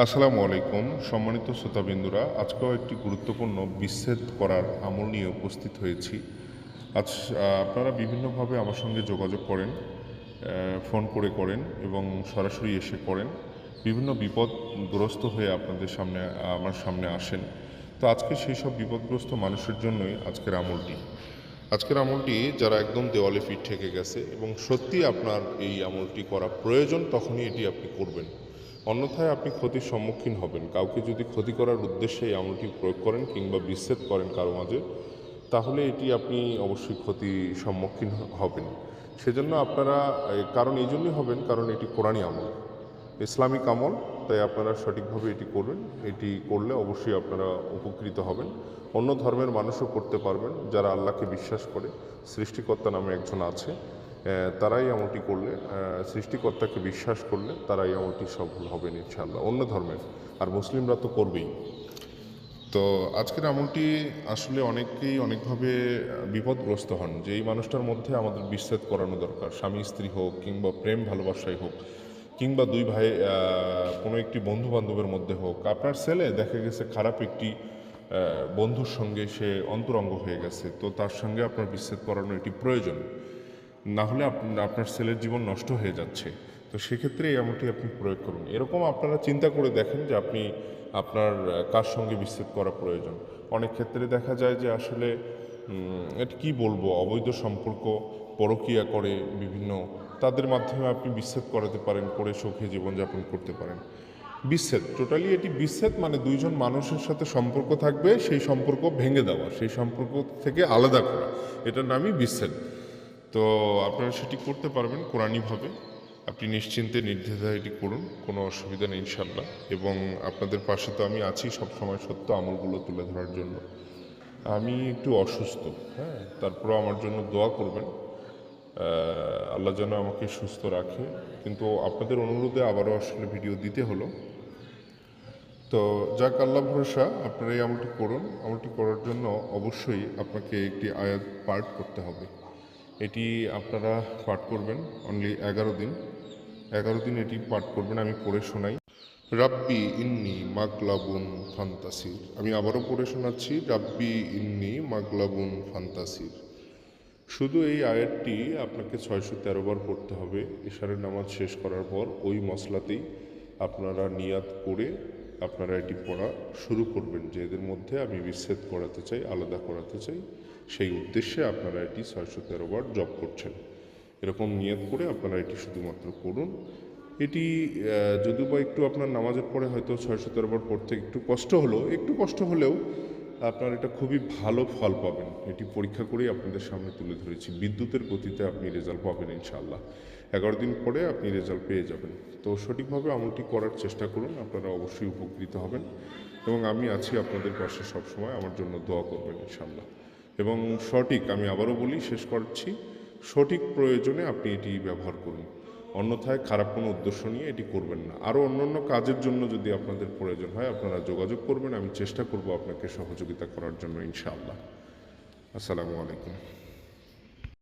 আসসালামু আলাইকুম, সম্মানিত শ্রোতাবিন্দুরা, আজকেও একটি গুরুত্বপূর্ণ বিচ্ছেদ করার আমল নিয়ে উপস্থিত হয়েছি। আজ আপনারা বিভিন্নভাবে আমার সঙ্গে যোগাযোগ করেন ফোন করে করেন এবং সরাসরি এসে করেন। বিভিন্ন বিপদগ্রস্ত হয়ে আপনাদের সামনে, আমার সামনে আসেন। তো আজকে সেই সব বিপদগ্রস্ত মানুষের জন্যই আজকের আমলটি। আজকের আমলটি যারা একদম দেওয়ালে ফিট থেকে গেছে এবং সত্যি আপনার এই আমলটি করা প্রয়োজন, তখনই এটি আপনি করবেন। অন্যথায় আপনি ক্ষতির সম্মুখীন হবেন। কাউকে যদি ক্ষতি করার উদ্দেশ্যে এই আমলটি প্রয়োগ করেন কিংবা বিচ্ছেদ করেন কারও মাঝে, তাহলে এটি আপনি অবশ্যই ক্ষতির সম্মুখীন হবেন। সেজন্য আপনারা কারণ এই জন্যই হবেন, কারণ এটি কোরআনী আমল। ইসলামিক আমল, তাই আপনারা সঠিকভাবে এটি করবেন। এটি করলে অবশ্যই আপনারা উপকৃত হবেন। অন্য ধর্মের মানুষও করতে পারবেন যারা আল্লাহকে বিশ্বাস করে। সৃষ্টিকর্তা নামে একজন আছে। তারাই আমলটি করলে সৃষ্টিকর্তাকে বিশ্বাস করলে তারাই আমলটি সফল হবেন ইনশাআল্লাহ। অন্য ধর্মের, আর মুসলিমরা তো করবেই। তো আজকের আমলটি আসলে অনেকেই অনেকভাবে বিপদগ্রস্ত হন। যে এই মানুষটার মধ্যে আমাদের বিচ্ছেদ করানো দরকার। স্বামী, স্ত্রী হোক, কিংবা প্রেম, ভালোবাসাই হোক, কিংবা দুই ভাই কোনো একটি বন্ধু বান্ধবের মধ্যে হোক, আপনার ছেলে দেখা গেছে খারাপ একটি বন্ধুর সঙ্গে সে অন্তরঙ্গ হয়ে গেছে, তো তার সঙ্গে আপনার বিচ্ছেদ করানো এটি প্রয়োজন। না হলে আপনার ছেলের জীবন নষ্ট হয়ে যাচ্ছে। তো সেক্ষেত্রে এই আমলটি আপনি প্রয়োগ করুন। এরকম আপনারা চিন্তা করে দেখেন যে আপনি আপনার কার সঙ্গে বিচ্ছেদ করা প্রয়োজন। অনেক ক্ষেত্রে দেখা যায় যে আসলে এটা কী বলব? অবৈধ সম্পর্ক পরকীয়া করে বিভিন্ন, তাদের মাধ্যমে আপনি বিচ্ছেদ করাতে পারেন, করে সুখে জীবনযাপন করতে পারেন। বিচ্ছেদ, টোটালি এটি বিচ্ছেদ মানে দুইজন মানুষের সাথে সম্পর্ক থাকবে, সেই সম্পর্ক ভেঙে দেওয়া, সেই সম্পর্ক থেকে আলাদা করা। এটার নামই বিচ্ছেদ। তো আপনারা সেটি করতে পারবেন কোরআনীভাবে আপনি নিশ্চিন্তে নির্দ্বিধায় এটি করুন, কোনো অসুবিধা নেই ইনশাল্লাহ এবং আপনাদের পাশে তো আমি আছি সবসময় সত্য আমলগুলো তুলে ধরার জন্য। আমি একটু অসুস্থ হ্যাঁ? তারপরও আমার জন্য দোয়া করবেন। আল্লাহ যেন আমাকে সুস্থ রাখে। কিন্তু আপনাদের অনুরোধে আবারও আসলে ভিডিও দিতে হলো। তো যাক, আল্লাহ ভরসা আপনারা এই আমলটি করুন। আমলটি করার জন্য অবশ্যই আপনাকে একটি আয়াত পাঠ করতে হবে। এটি আপনারা পাঠ করবেন অনলি এগারো দিন। এগারো দিন এটি পাঠ করবেন, আমি পড়ে শোনাই। রাব্বি ইন্নি মাগলাবুন ফান্তাসির। আমি আবারও পড়ে শোনাচ্ছি, রাব্বি ইন্নি মাগলাবুন ফান্তাসির। শুধু এই আয়াতটি আপনাকে ছয়শো তেরো বার পড়তে হবে ইশারের নামাজ শেষ করার পর ওই মশলাতেই আপনারা নিয়াত করে আপনারা এটি পড়া শুরু করবেন। যে এদের মধ্যে আমি বিচ্ছেদ করাতে চাই, আলাদা করাতে চাই সেই উদ্দেশ্যে আপনারা এটি ছয়শো তেরো বার জব করছেন। এরকম নিয়াত করে আপনারা এটি শুধুমাত্র করুন। এটি যদিও বা একটু আপনার নামাজের পরে হয়তো ছয়শো তেরো বার পড়তে একটু কষ্ট হলো, একটু কষ্ট হলেও আপনার এটা খুবই ভালো ফল পাবেন। এটি পরীক্ষা করেই আপনাদের সামনে তুলে ধরেছি। বিদ্যুতের গতিতে আপনি রেজাল্ট পাবেন ইনশাআল্লাহ। এগারো দিন পরে আপনি রেজাল্ট পেয়ে যাবেন। তো সঠিকভাবে আমলটি করার চেষ্টা করুন, আপনারা অবশ্যই উপকৃত হবেন। এবং আমি আছি আপনাদের পাশে সবসময়। আমার জন্য দোয়া করবেন ইনশাআল্লাহ। এবং সঠিক, আমি আবারও বলি, শেষ করছি, সঠিক প্রয়োজনে আপনি এটি ব্যবহার করুন। অন্যথায় খারাপ কোনো উদ্দেশ্য নিয়ে এটি করবেন না। আরও অন্যান্য কাজের জন্য যদি আপনাদের প্রয়োজন হয়, আপনারা যোগাযোগ করবেন, আমি চেষ্টা করব আপনাকে সহযোগিতা করার জন্য, ইনশাআল্লাহ। আসসালামু আলাইকুম।